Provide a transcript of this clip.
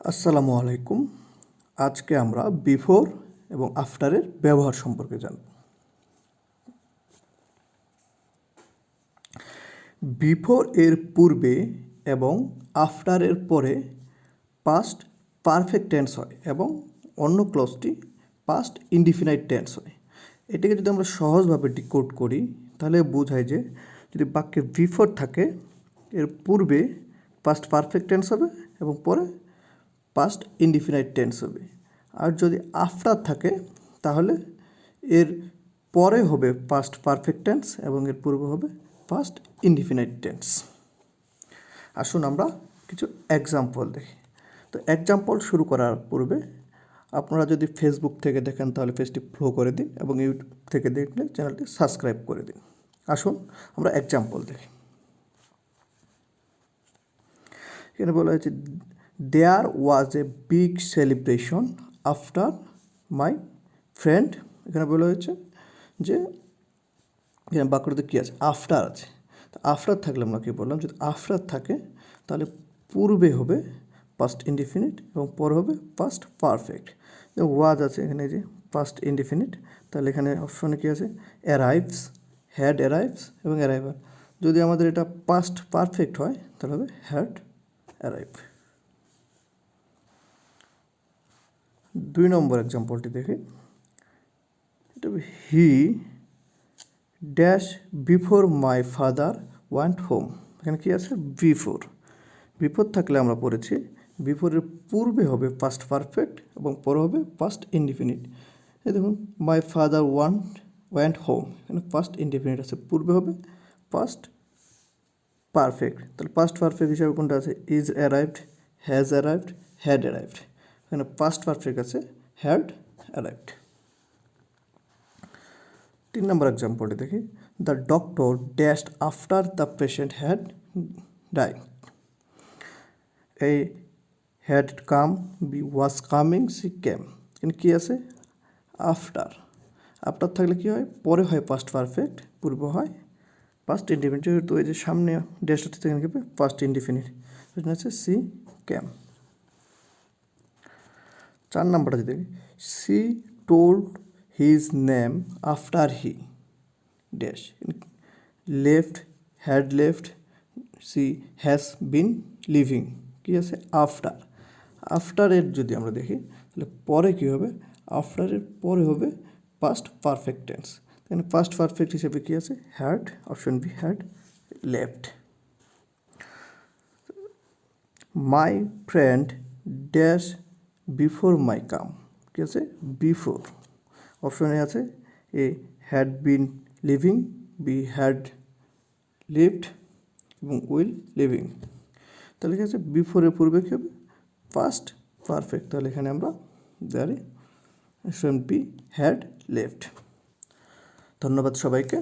আসসালামু আলাইকুম। আজকে আমরা বিফোর এবং আফটারের ব্যবহার সম্পর্কে জানব। বিফোর এর পূর্বে এবং আফটারের পরে পাস্ট পারফেক্ট টেন্স হয় এবং অন্য ক্লজটি পাস্ট ইনডিফিনাইট টেন্স হয়। এটাকে যদি আমরা সহজভাবে ডিকোড করি, তাহলে বোঝায় যে যদি বাক্যে বিফোর থাকে, এর পূর্বে পাস্ট পারফেক্ট টেন্স হবে এবং পরে পাস্ট ইনডিফিনাইট টেন্স হবে। আর যদি আফটার থাকে, তাহলে এর পরে হবে পাস্ট পারফেক্ট টেন্স এবং এর পূর্বে হবে পাস্ট ইনডিফিনাইট টেন্স আসুন আমরা কিছু এক্সাম্পল দেখি। তো এক্সাম্পল শুরু করার পূর্বে আপনারা যদি ফেসবুক থেকে দেখেন, তাহলে পেজটি ফ্লো করে দিন এবং ইউটিউব থেকে দেখলে চ্যানেলটি সাবস্ক্রাইব করে দিন। আসুন আমরা এক্সাম্পল দেখি। এখানে বলা হয়েছে there was a big celebration after my friend এখানে বলা হয়েছে যে, এখানে বাক্যটাতে কী আছে? আফটার আছে। তো আফটার থাকলে আমরা কী বললাম? যদি আফটার থাকে, তাহলে পূর্বে হবে পাস্ট ইনডিফিনিট এবং পর হবে পাস্ট পারফেক্ট ওয়াজ আছে এখানে যে পাস্ট ইনডিফিনিট তাহলে এখানে অপশনে কী আছে? অ্যারাইভস হ্যাড অ্যারাইভস এবং অ্যারাইভার যদি আমাদের এটা পাস্ট পারফেক্ট হয়, তাহলে হবে হ্যাড অ্যারাইভ দুই নম্বর এক্সাম্পলটি দেখি। এটা he dash before my father went home. এখানে কী আছে? বিফোর। বিফোর থাকলে আমরা পড়েছি, বিফোরের পূর্বে হবে পাস্ট পারফেক্ট এবং পরে হবে পাস্ট ইনডিফিনিট এই দেখুন, my father went went home. এখানে পাস্ট ইনডিফিনিট আছে, পূর্বে হবে পাস্ট পারফেক্ট তাহলে পাস্ট পারফেক্ট হিসাবে কোনটা আছে? Is arrived has arrived had arrived এখানে পাস্ট পারফেক্ট আছে হ্যাড অ্যারাইভড তিন নম্বর এক্সাম্পলটি দেখি। The doctor dashed after the patient had die এই had come B was coming C came এখানে কী আছে? আফটার আফটার থাকলে কী হয়? পরে হয় পাস্ট পারফেক্ট পূর্ব হয় পাস্ট ইনডিফিনিট তো এই যে সামনে ড্যাশ হচ্ছে পাস্ট ইনডিফিনিট আছে সি ক্যাম চার নাম্বারটা যদি she told his name after he dash left had left C has been living কী আছে? আফটার আফটারের যদি আমরা দেখি, তাহলে পরে কী হবে? আফটারের পরে হবে পাস্ট পারফেক্ট টেন্স এখানে পাস্ট পারফেক্ট হিসেবে কী আছে? Had option B had left my friend dash before my come কী আছে? বিফোর অপশনে আছে A had been living B had lived এবং উইল লিভিং তাহলে কী আছে বিফোরের পূর্বে কী হবে? পাস্ট পারফেক্ট তাহলে এখানে আমরা জানি অপশন বি হ্যাড লেফট ধন্যবাদ সবাইকে।